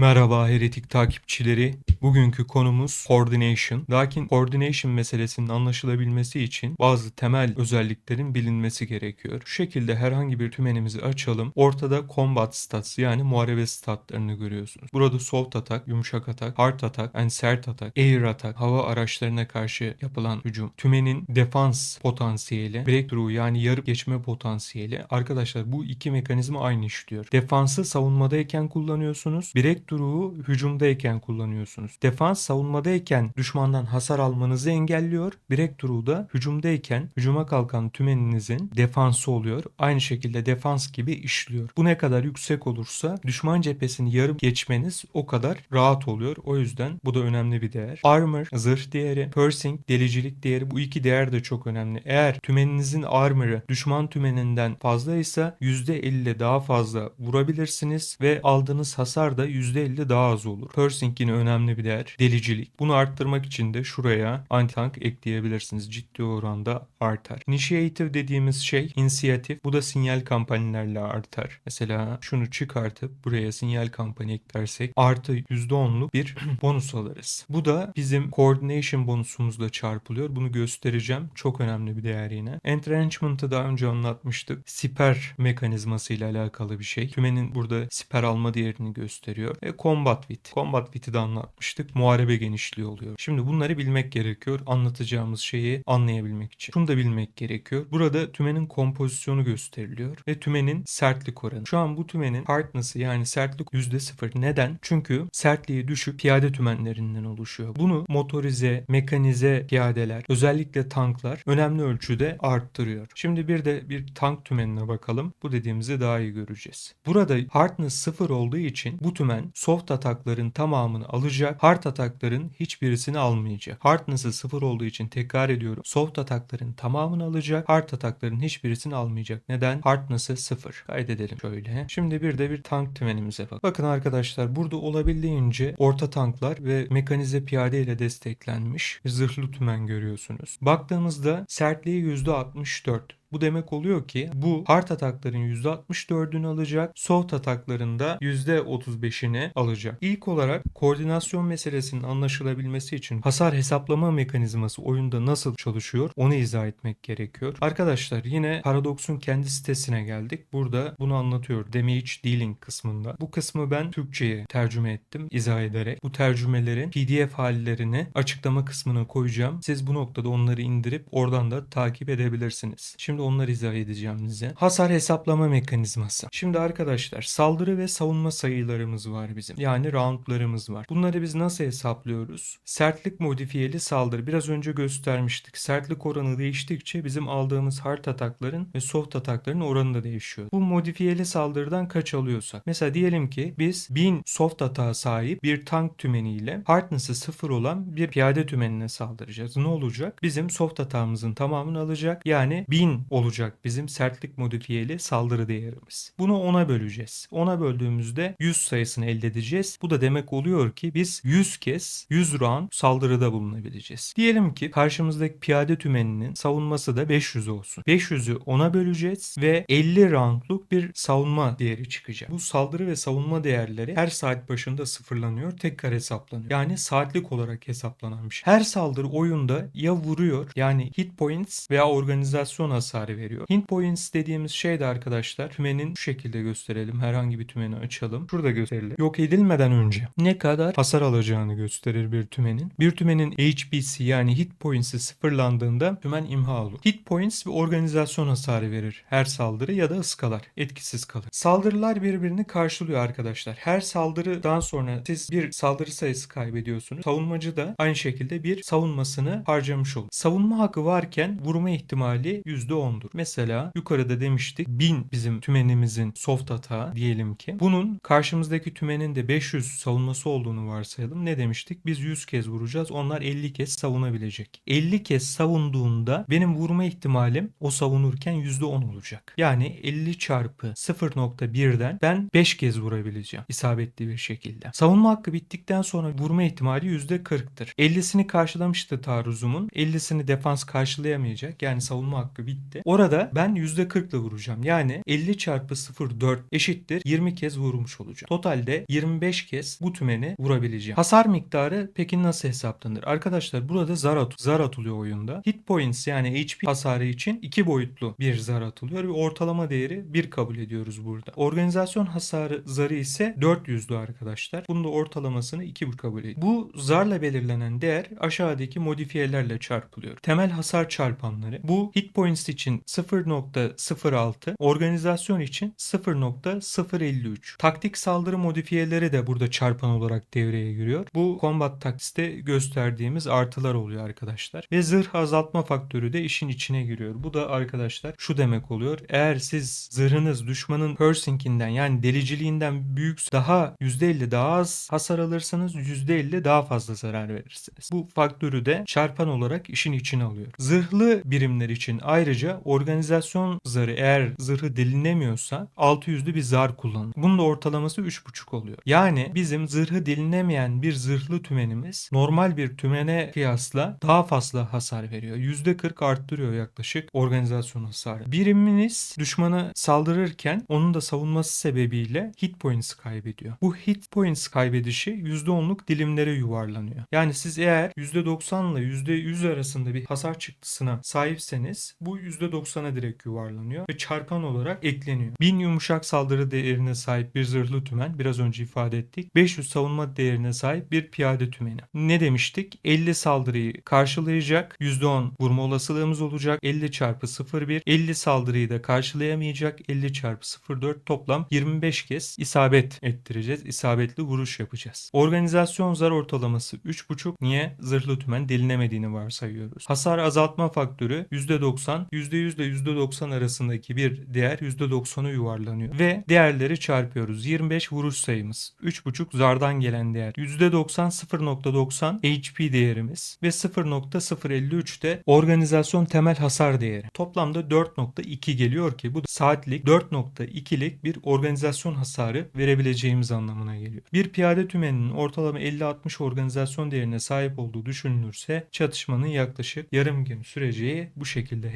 Merhaba heretik takipçileri. Bugünkü konumuz coordination. Lakin coordination meselesinin anlaşılabilmesi için bazı temel özelliklerin bilinmesi gerekiyor. Şu şekilde herhangi bir tümenimizi açalım. Ortada combat stats yani muharebe statlarını görüyorsunuz. Burada soft atak, yumuşak atak, hard atak, and sert atak, air atak, hava araçlarına karşı yapılan hücum. Tümenin defans potansiyeli, breakthrough yani yarıp geçme potansiyeli. Arkadaşlar bu iki mekanizma aynı işliyor. Defansı savunmadayken kullanıyorsunuz. Breakthrough'u hücumdayken kullanıyorsunuz. Defans savunmadayken düşmandan hasar almanızı engelliyor. Breakthrough da hücumdayken hücuma kalkan tümeninizin defansı oluyor. Aynı şekilde defans gibi işliyor. Bu ne kadar yüksek olursa düşman cephesini yarıp geçmeniz o kadar rahat oluyor. O yüzden bu da önemli bir değer. Armor, zırh değeri, piercing, delicilik değeri bu iki değer de çok önemli. Eğer tümeninizin armor'ı düşman tümeninden fazlaysa %50 daha fazla vurabilirsiniz ve aldığınız hasar da %50 daha az olur. Yine önemli bir değer. Delicilik. Bunu arttırmak için de şuraya anti-tank ekleyebilirsiniz. Ciddi oranda artar. Initiative dediğimiz şey inisiyatif. Bu da sinyal kampanyalarla artar. Mesela şunu çıkartıp buraya sinyal kampanya eklersek artı %10'luk bir bonus alırız. Bu da bizim coordination bonusumuzla çarpılıyor. Bunu göstereceğim. Çok önemli bir değer yine. Entrenchment'ı daha önce anlatmıştık. Siper mekanizması ile alakalı bir şey. Tümenin burada siper alma değerini gösteriyor. Ve combat wit. Combat wit'i de anlatmıştık. Muharebe genişliği oluyor. Şimdi bunları bilmek gerekiyor. Anlatacağımız şeyi anlayabilmek için. Şunu da bilmek gerekiyor. Burada tümenin kompozisyonu gösteriliyor ve tümenin sertlik oranı. Şu an bu tümenin hardness'ı yani sertlik %0. Neden? Çünkü sertliği düşük piyade tümenlerinden oluşuyor. Bunu motorize, mekanize piyadeler, özellikle tanklar önemli ölçüde arttırıyor. Şimdi bir de bir tank tümenine bakalım. Bu dediğimizi daha iyi göreceğiz. Burada hardness 0 olduğu için bu tümen soft atakların tamamını alacak, hard atakların hiçbirisini almayacak. Hardness'ı 0 olduğu için tekrar ediyorum. Soft atakların tamamını alacak, hard atakların hiçbirisini almayacak. Neden? Hardness'ı 0. Kaydedelim şöyle. Şimdi bir de bir tank tümenimize bak. Bakın arkadaşlar burada olabildiğince orta tanklar ve mekanize piyade ile desteklenmiş zırhlı tümen görüyorsunuz. Baktığımızda sertliği %64. Bu demek oluyor ki bu hard atakların %64'ünü alacak, soft ataklarında %35'ini alacak. İlk olarak koordinasyon meselesinin anlaşılabilmesi için hasar hesaplama mekanizması oyunda nasıl çalışıyor onu izah etmek gerekiyor. Arkadaşlar yine Paradox'un kendi sitesine geldik. Burada bunu anlatıyor damage dealing kısmında. Bu kısmı ben Türkçe'ye tercüme ettim izah ederek. Bu tercümelerin PDF hallerini açıklama kısmına koyacağım. Siz bu noktada onları indirip oradan da takip edebilirsiniz. Şimdi onları izah edeceğim size. Hasar hesaplama mekanizması. Şimdi arkadaşlar saldırı ve savunma sayılarımız var bizim. Yani roundlarımız var. Bunları biz nasıl hesaplıyoruz? Sertlik modifiyeli saldırı. Biraz önce göstermiştik. Sertlik oranı değiştikçe bizim aldığımız hard atakların ve soft atakların oranı da değişiyor. Bu modifiyeli saldırıdan kaç alıyorsak. Mesela diyelim ki biz 1000 soft atağa sahip bir tank tümeniyle hardness'ı 0 olan bir piyade tümenine saldıracağız. Ne olacak? Bizim soft atağımızın tamamını alacak. Yani 1000 olacak bizim sertlik modifiyeli saldırı değerimiz. Bunu 10'a böleceğiz. 10'a böldüğümüzde 100 sayısını elde edeceğiz. Bu da demek oluyor ki biz 100 kez 100 round saldırıda bulunabileceğiz. Diyelim ki karşımızdaki piyade tümeninin savunması da 500 olsun. 500'ü 10'a böleceğiz ve 50 roundluk bir savunma değeri çıkacak. Bu saldırı ve savunma değerleri her saat başında sıfırlanıyor, tekrar hesaplanıyor. Yani saatlik olarak hesaplanan bir şey. Her saldırı oyunda ya vuruyor yani hit points veya organizasyon hasarı veriyor. Hit points dediğimiz şey de arkadaşlar tümenin şu şekilde gösterelim. Herhangi bir tümeni açalım. Şurada gösterelim. Yok edilmeden önce ne kadar hasar alacağını gösterir bir tümenin. Bir tümenin HP'si yani hit points'i sıfırlandığında tümen imha olur. Hit points ve organizasyon hasarı verir. Her saldırı ya da ıskalar. Etkisiz kalır. Saldırılar birbirini karşılıyor arkadaşlar. Her saldırıdan sonra siz bir saldırı sayısı kaybediyorsunuz. Savunmacı da aynı şekilde bir savunmasını harcamış olur. Savunma hakkı varken vurma ihtimali %10'dur. Mesela yukarıda demiştik 1000 bizim tümenimizin soft atağı diyelim ki. Bunun karşımızdaki tümenin de 500 savunması olduğunu varsayalım. Ne demiştik? Biz 100 kez vuracağız. Onlar 50 kez savunabilecek. 50 kez savunduğunda benim vurma ihtimalim o savunurken %10 olacak. Yani 50 çarpı 0.1'den ben 5 kez vurabileceğim isabetli bir şekilde. Savunma hakkı bittikten sonra vurma ihtimali %40'tır. 50'sini karşılamıştı taarruzumun. 50'sini defans karşılayamayacak. Yani savunma hakkı bitti gitti. Orada ben %40 ile vuracağım. Yani 50 çarpı 0,4 eşittir 20 kez vurmuş olacağım. Totalde 25 kez bu tümeni vurabileceğim. Hasar miktarı peki nasıl hesaplanır? Arkadaşlar burada zar, at zar atılıyor oyunda. Hit points yani HP hasarı için iki boyutlu bir zar atılıyor ve ortalama değeri 1 kabul ediyoruz burada. Organizasyon hasarı zarı ise 400'lü arkadaşlar. Bunun da ortalamasını 2 kabul ediyor. Bu zarla belirlenen değer aşağıdaki modifiyelerle çarpılıyor. Temel hasar çarpanları bu hit points için 0.06, organizasyon için 0.053. Taktik saldırı modifiyeleri de burada çarpan olarak devreye giriyor. Bu combat taktiste gösterdiğimiz artılar oluyor arkadaşlar. Ve zırh azaltma faktörü de işin içine giriyor. Bu da arkadaşlar şu demek oluyor. Eğer siz zırhınız düşmanın piercing'inden yani deliciliğinden büyükse daha %50 daha az hasar alırsanız %50 daha fazla zarar verirsiniz. Bu faktörü de çarpan olarak işin içine alıyor. Zırhlı birimler için ayrıca organizasyon zarı eğer zırhı delinemiyorsa 600'lü bir zar kullanılır. Bunun da ortalaması 3.5 oluyor. Yani bizim zırhı delinemeyen bir zırhlı tümenimiz normal bir tümene kıyasla daha fazla hasar veriyor. %40 arttırıyor yaklaşık organizasyon hasarı. Biriminiz düşmana saldırırken onun da savunması sebebiyle hit points kaybediyor. Bu hit points kaybedişi %10'luk dilimlere yuvarlanıyor. Yani siz eğer %90 ile %100 arasında bir hasar çıktısına sahipseniz bu %90'a direkt yuvarlanıyor ve çarpan olarak ekleniyor. 1000 yumuşak saldırı değerine sahip bir zırhlı tümen biraz önce ifade ettik. 500 savunma değerine sahip bir piyade tümeni. Ne demiştik? 50 saldırıyı karşılayacak %10 vurma olasılığımız olacak. 50 çarpı 0,1 50 saldırıyı da karşılayamayacak 50 çarpı 0,4 toplam 25 kez isabet ettireceğiz. İsabetli vuruş yapacağız. Organizasyon zar ortalaması 3.5. Niye? Zırhlı tümen delinemediğini varsayıyoruz. Hasar azaltma faktörü %90. %100 ile %90 arasındaki bir değer %90'a yuvarlanıyor. Ve değerleri çarpıyoruz. 25 vuruş sayımız. 3.5 zardan gelen değer. %90 0.90 HP değerimiz. Ve 0.053 de organizasyon temel hasar değeri. Toplamda 4.2 geliyor ki bu saatlik 4.2'lik bir organizasyon hasarı verebileceğimiz anlamına geliyor. Bir piyade tümeninin ortalama 50-60 organizasyon değerine sahip olduğu düşünülürse çatışmanın yaklaşık yarım gün süreceği bu şekilde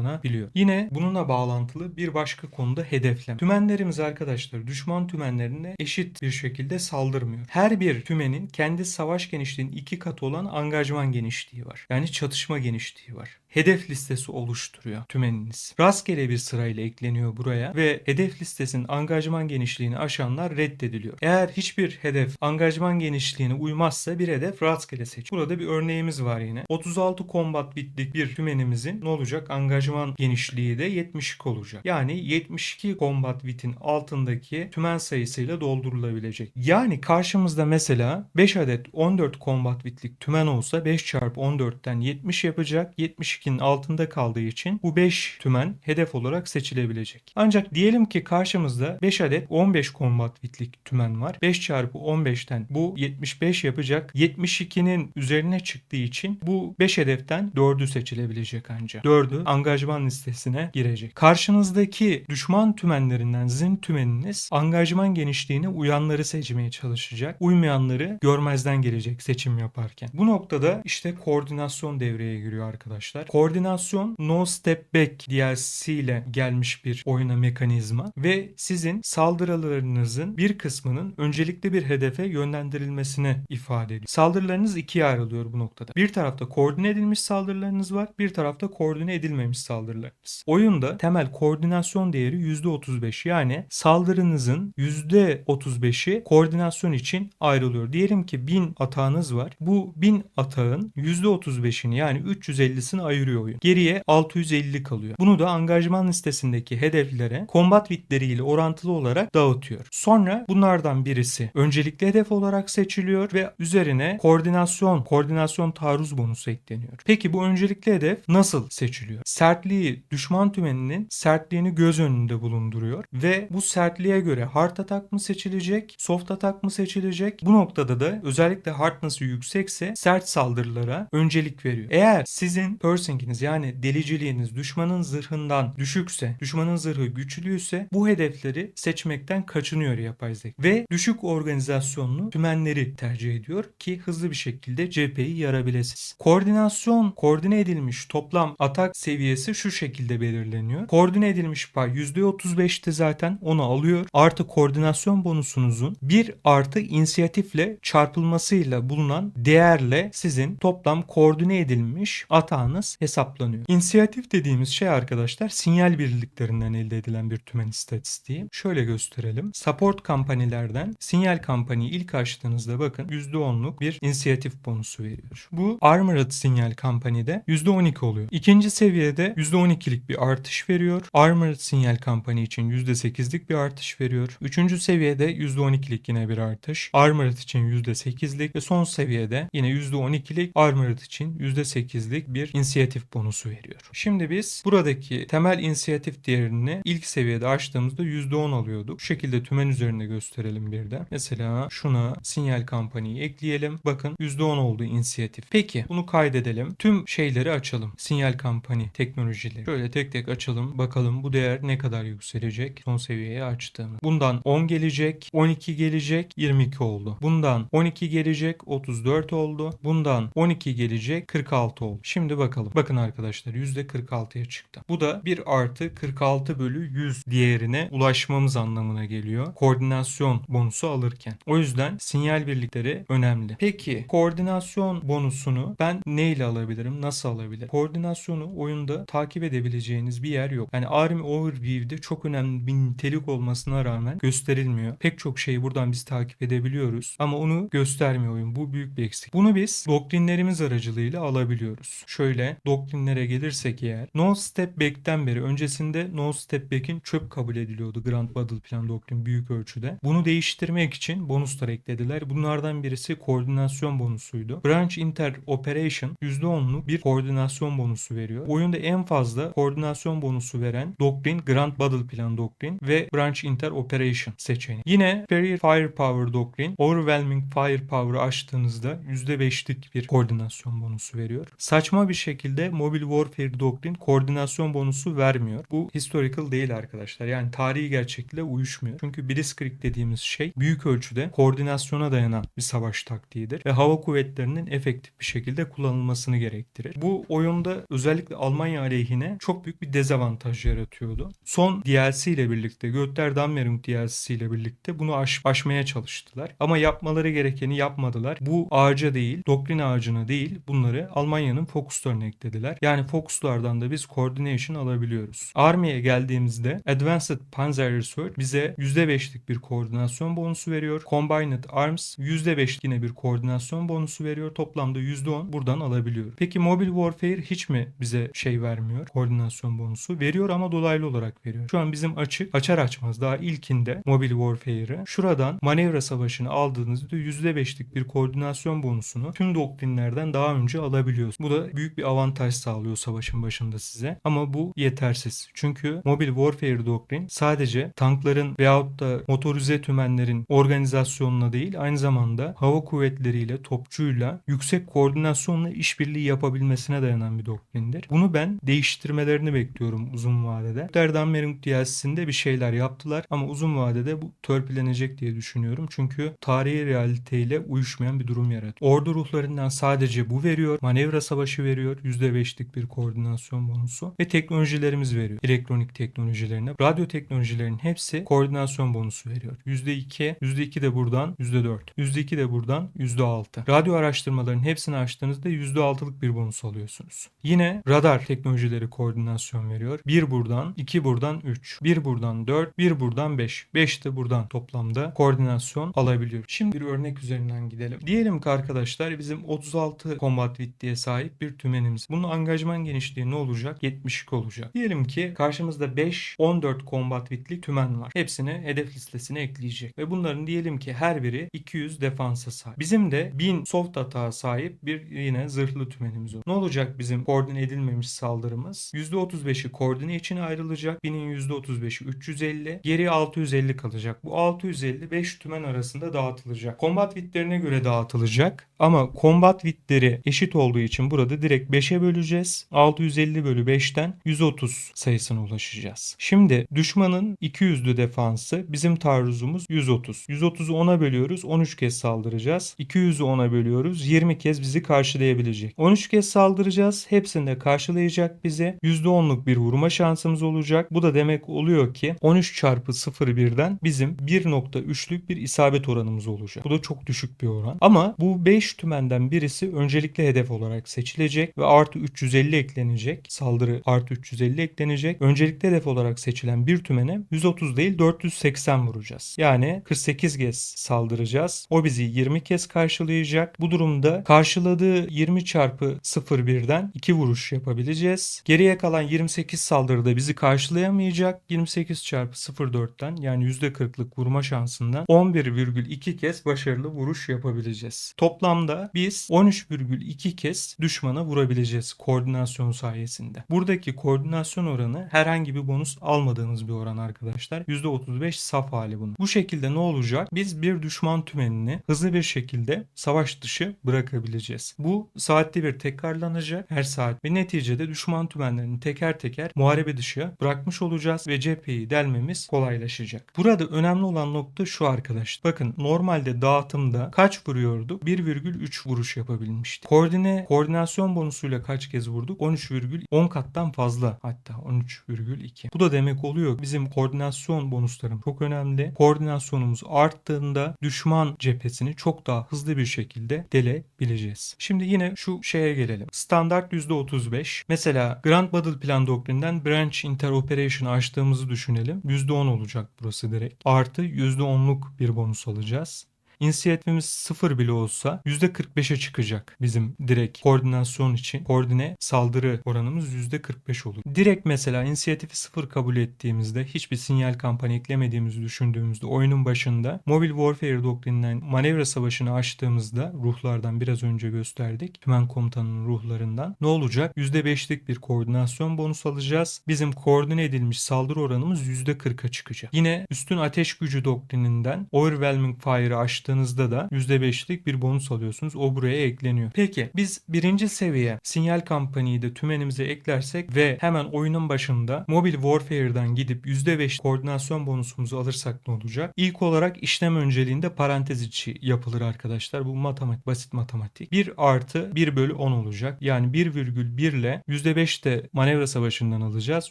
hesaplanabiliyor. Yine bununla bağlantılı bir başka konuda hedeflem. Tümenlerimiz arkadaşlar düşman tümenlerine eşit bir şekilde saldırmıyor. Her bir tümenin kendi savaş genişliğinin iki katı olan angajman genişliği var. Yani çatışma genişliği var hedef listesi oluşturuyor tümeniniz. Rastgele bir sırayla ekleniyor buraya ve hedef listesinin angajman genişliğini aşanlar reddediliyor. Eğer hiçbir hedef angajman genişliğine uymazsa bir hedef rastgele seç. Burada bir örneğimiz var yine. 36 combat bitlik bir tümenimizin ne olacak? Angajman genişliği de 72 olacak. Yani 72 combat bitin altındaki tümen sayısıyla doldurulabilecek. Yani karşımızda mesela 5 adet 14 combat bitlik tümen olsa 5 çarpı 14'ten 70 yapacak. 72 72'nin altında kaldığı için bu 5 tümen hedef olarak seçilebilecek. Ancak diyelim ki karşımızda 5 adet 15 combat bitlik tümen var. 5 çarpı 15'ten bu 75 yapacak. 72'nin üzerine çıktığı için bu 5 hedeften 4'ü seçilebilecek ancak. 4'ü angajman listesine girecek. Karşınızdaki düşman tümenlerinden zin tümeniniz angajman genişliğine uyanları seçmeye çalışacak. Uymayanları görmezden gelecek seçim yaparken. Bu noktada işte koordinasyon devreye giriyor arkadaşlar. Koordinasyon No Step Back DLC ile gelmiş bir oyuna mekanizma ve sizin saldırılarınızın bir kısmının öncelikli bir hedefe yönlendirilmesini ifade ediyor. Saldırılarınız ikiye ayrılıyor bu noktada. Bir tarafta koordine edilmiş saldırılarınız var, bir tarafta koordine edilmemiş saldırılarınız. Oyunda temel koordinasyon değeri %35 yani saldırınızın %35'i koordinasyon için ayrılıyor. Diyelim ki 1000 atağınız var. Bu 1000 atağın %35'ini yani 350'sini ayırıyor oyun. Geriye 650 kalıyor. Bunu da angajman listesindeki hedeflere kombat bitleriyle orantılı olarak dağıtıyor. Sonra bunlardan birisi öncelikli hedef olarak seçiliyor ve üzerine koordinasyon, koordinasyon taarruz bonusu ekleniyor. Peki bu öncelikli hedef nasıl seçiliyor? Sertliği düşman tümeninin sertliğini göz önünde bulunduruyor ve bu sertliğe göre hard atak mı seçilecek, soft atak mı seçilecek? Bu noktada da özellikle hardness'ı yüksekse sert saldırılara öncelik veriyor. Eğer sizin piercing'iniz yani deliciliğiniz düşmanın zırhından düşükse, düşmanın zırhı güçlüyse bu hedefleri seçmekten kaçınıyor yapay zeka. Ve düşük organizasyonlu tümenleri tercih ediyor ki hızlı bir şekilde cepheyi yarabilesiniz. Koordinasyon, koordine edilmiş toplam atak seviyesi şu şekilde belirleniyor. Koordine edilmiş pay %35'ti zaten onu alıyor. Artı koordinasyon bonusunuzun 1 artı inisiyatifle çarpılmasıyla bulunan değerle sizin toplam koordine edilmiş atağınız hesaplanıyor. İnisiyatif dediğimiz şey arkadaşlar sinyal birliklerinden elde edilen bir tümen istatistiği. Şöyle gösterelim. Support kampanilerden sinyal kampanyayı ilk açtığınızda bakın %10'luk bir inisiyatif bonusu veriyor. Bu Armored sinyal kampanide %12 oluyor. İkinci seviyede %12'lik bir artış veriyor. Armored sinyal kampanya için %8'lik bir artış veriyor. Üçüncü seviyede %12'lik yine bir artış. Armored için %8'lik ve son seviyede yine %12'lik Armored için %8'lik bir inisiyatif bonusu veriyor. Şimdi biz buradaki temel inisiyatif değerini ilk seviyede açtığımızda %10 alıyorduk. Şu şekilde tümen üzerinde gösterelim bir de. Mesela şuna sinyal kampanyayı ekleyelim. Bakın %10 oldu inisiyatif. Peki bunu kaydedelim. Tüm şeyleri açalım. Sinyal kampanya teknolojileri. Şöyle tek tek açalım. Bakalım bu değer ne kadar yükselecek son seviyeye açtığımız. Bundan 10 gelecek, 12 gelecek, 22 oldu. Bundan 12 gelecek, 34 oldu. Bundan 12 gelecek, 46 oldu. Şimdi bakalım. Bakın arkadaşlar %46'ya çıktı. Bu da 1 artı 46 bölü 100 değerine ulaşmamız anlamına geliyor. Koordinasyon bonusu alırken. O yüzden sinyal birlikleri önemli. Peki koordinasyon bonusunu ben neyle alabilirim? Nasıl alabilirim? Koordinasyonu oyunda takip edebileceğiniz bir yer yok. Yani Army Overview'de çok önemli bir nitelik olmasına rağmen gösterilmiyor. Pek çok şeyi buradan biz takip edebiliyoruz ama onu göstermiyor oyun. Bu büyük bir eksik. Bunu biz doktrinlerimiz aracılığıyla alabiliyoruz. Şöyle doktrinlere gelirsek eğer No Step Back'ten beri öncesinde No Step Back'in çöp kabul ediliyordu Grand Battle Plan doktrin büyük ölçüde. Bunu değiştirmek için bonuslar eklediler. Bunlardan birisi koordinasyon bonusuydu. Branch Inter Operation %10'luk bir koordinasyon bonusu veriyor. Oyunda en fazla koordinasyon bonusu veren doktrin Grand Battle Plan doktrin ve Branch Inter Operation seçeneği. Yine Superior Firepower doktrin Overwhelming Firepower'ı açtığınızda %5'lik bir koordinasyon bonusu veriyor. Saçma bir şekilde Mobile Warfare doktrin koordinasyon bonusu vermiyor. Bu historical değil arkadaşlar. Yani tarihi gerçekle uyuşmuyor. Çünkü Blitzkrieg dediğimiz şey büyük ölçüde koordinasyona dayanan bir savaş taktiğidir ve hava kuvvetlerinin efektif bir şekilde kullanılmasını gerektirir. Bu oyunda özellikle Almanya aleyhine çok büyük bir dezavantaj yaratıyordu. Son DLC ile birlikte Götterdammerung DLC ile birlikte bunu aş aşmaya çalıştılar. Ama yapmaları gerekeni yapmadılar. Bu ağaca değil, doktrin ağacına değil bunları Almanya'nın fokuslarına eklediler. Yani fokuslardan da biz coordination alabiliyoruz. Army'ye geldiğimizde Advanced Panzer Research bize %5'lik bir koordinasyon bonusu veriyor. Combined Arms %5 yine bir koordinasyon bonusu veriyor. Toplamda %10 buradan alabiliyoruz. Peki Mobile Warfare hiç mi bize şey vermiyor? Koordinasyon bonusu veriyor ama dolaylı olarak veriyor. Şu an bizim açık açar açmaz daha ilkinde Mobile Warfare'ı şuradan manevra savaşını aldığınızda %5'lik bir koordinasyon bonusunu tüm doktrinlerden daha önce alabiliyorsunuz. Bu da büyük bir avantaj sağlıyor savaşın başında size. Ama bu yetersiz. Çünkü Mobile Warfare doktrin sadece tankların veyahut da motorize tümenlerin organizasyonuna değil aynı zamanda hava kuvvetleriyle, topçuyla yüksek koordinasyonla işbirliği yapabilmesine dayanan bir doktrindir. Bunu ben değiştirmelerini bekliyorum uzun vadede. Derdammerung DLC'sinde bir şeyler yaptılar ama uzun vadede bu törpülenecek diye düşünüyorum. Çünkü tarihi realiteyle uyuşmayan bir durum yaratıyor. Ordu ruhlarından sadece bu veriyor. Manevra savaşı veriyor. %5'lik bir koordinasyon bonusu. Ve teknolojilerimiz veriyor. Elektronik teknolojilerine. Radyo teknolojilerin hepsi koordinasyon bonusu veriyor. %2, %2 de buradan %4. %2 de buradan %6. Radyo araştırmaların hepsini açtığınızda %6'lık bir bonus alıyorsunuz. Yine radar teknolojileri koordinasyon veriyor. 1 buradan, 2 buradan 3. 1 buradan 4, 1 buradan 5. 5 de buradan toplamda koordinasyon alabiliyor. Şimdi bir örnek üzerinden gidelim. Diyelim ki arkadaşlar bizim 36 combat width'e sahip bir tümenimiz. Bunun angajman genişliği ne olacak? 72 olacak. Diyelim ki karşımızda 5 14 combat width'lik tümen var. Hepsini hedef listesine ekleyecek. Ve bunların diyelim ki her biri 200 defansa sahip. Bizim de 1000 soft atağa sahip bir yine zırhlı tümenimiz olur. Ne olacak bizim koordine edilmemiş saldırımız? %35'i koordine için ayrılacak. 1000'in %35'i 350. Geri 650 kalacak. Bu 650 5 tümen arasında dağıtılacak. Combat width'lerine göre dağıtılacak. Ama combat width'leri eşit olduğu için burada direkt 5'e böleceğiz. 650 bölü 5'ten 130 sayısına ulaşacağız. Şimdi düşmanın 200'lü defansı bizim taarruzumuz 130. 130'u 10'a bölüyoruz. 13 kez saldıracağız. 200'ü 10'a bölüyoruz. 20 kez bizi karşılayabilecek. 13 kez saldıracağız. Hepsini de karşılayacak. bize. %10'luk bir vurma şansımız olacak. Bu da demek oluyor ki 13 çarpı 0,1'den bizim 1.3'lük bir isabet oranımız olacak. Bu da çok düşük bir oran. Ama bu 5 tümenden birisi öncelikli hedef olarak seçilecek ve artı 350 eklenecek. Saldırı artı 350 eklenecek. Öncelikli hedef olarak seçilen bir tümene 130 değil 480 vuracağız. Yani 48 kez saldıracağız. O bizi 20 kez karşılayacak. Bu durumda karşıladığı 20 çarpı 0,1'den 2 vuruş yapabileceğiz. Geriye kalan 28 saldırıda bizi karşılayamayacak. 28 çarpı 0,4'ten yani %40'lık vurma şansından 11,2 kez başarılı vuruş yapabileceğiz. Toplamda biz 13,2 kez düşmana vurabileceğiz koordinasyon sayesinde. Buradaki koordinasyon oranı herhangi bir bonus almadığımız bir oran arkadaşlar. %35 saf hali bunun. Bu şekilde ne olacak? Biz bir düşman tümenini hızlı bir şekilde savaş dışı bırakabileceğiz. Bu saatte bir tekrarlanacak her saat ve neticede düşman tümenlerini teker teker muharebe dışı bırakmış olacağız ve cepheyi delmemiz kolaylaşacak. Burada önemli olan nokta şu arkadaşlar. Bakın normalde dağıtımda kaç vuruyorduk? 1,3 vuruş yapabilmiştik. Koordine koordinasyon bonusuyla kaç kez vurduk? 13,10 kattan fazla hatta 13,2. Bu da demek oluyor bizim koordinasyon bonuslarım çok önemli. Koordinasyonumuz arttığında düşman cephesini çok daha hızlı bir şekilde delebileceğiz. Şimdi yine şu şeye gelelim. Standart %35. Mesela Grand Battle Plan doktrinden Branch Interoperation açtığımızı düşünelim. %10 olacak burası direkt. Artı %10'luk bir bonus alacağız. İnisiyatifimiz 0 bile olsa %45'e çıkacak bizim direkt koordinasyon için. Koordine saldırı oranımız %45 olur. Direkt mesela inisiyatifi 0 kabul ettiğimizde hiçbir sinyal kampanya eklemediğimizi düşündüğümüzde oyunun başında Mobile Warfare doktrininden manevra savaşını açtığımızda ruhlardan biraz önce gösterdik. Tümen komutanının ruhlarından. Ne olacak? %5'lik bir koordinasyon bonus alacağız. Bizim koordine edilmiş saldırı oranımız %40'a çıkacak. Yine üstün ateş gücü doktrininden Overwhelming Fire'ı açtığınızda da %5'lik bir bonus alıyorsunuz. O buraya ekleniyor. Peki biz birinci seviye sinyal kampanyayı da tümenimize eklersek ve hemen oyunun başında Mobile Warfare'dan gidip %5 koordinasyon bonusumuzu alırsak ne olacak? İlk olarak işlem önceliğinde parantez içi yapılır arkadaşlar. Bu matematik, basit matematik. 1 artı 1 bölü 10 olacak. Yani 1,1 ile %5 de manevra savaşından alacağız.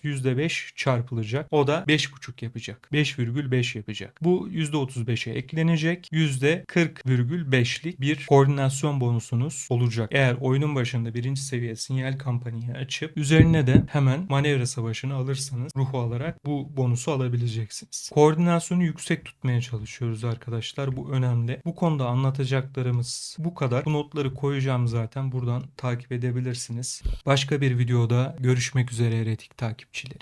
%5 çarpılacak. O da 5,5 yapacak. 5,5 yapacak. Bu %35'e eklenecek. %40,5'lik bir koordinasyon bonusunuz olacak. Eğer oyunun başında birinci seviye sinyal kampanyayı açıp üzerine de hemen manevra savaşını alırsanız ruhu alarak bu bonusu alabileceksiniz. Koordinasyonu yüksek tutmaya çalışıyoruz arkadaşlar. Bu önemli. Bu konuda anlatacaklarımız bu kadar. Bu notları koyacağım zaten. Buradan takip edebilirsiniz. Başka bir videoda görüşmek üzere eretik takipçileri.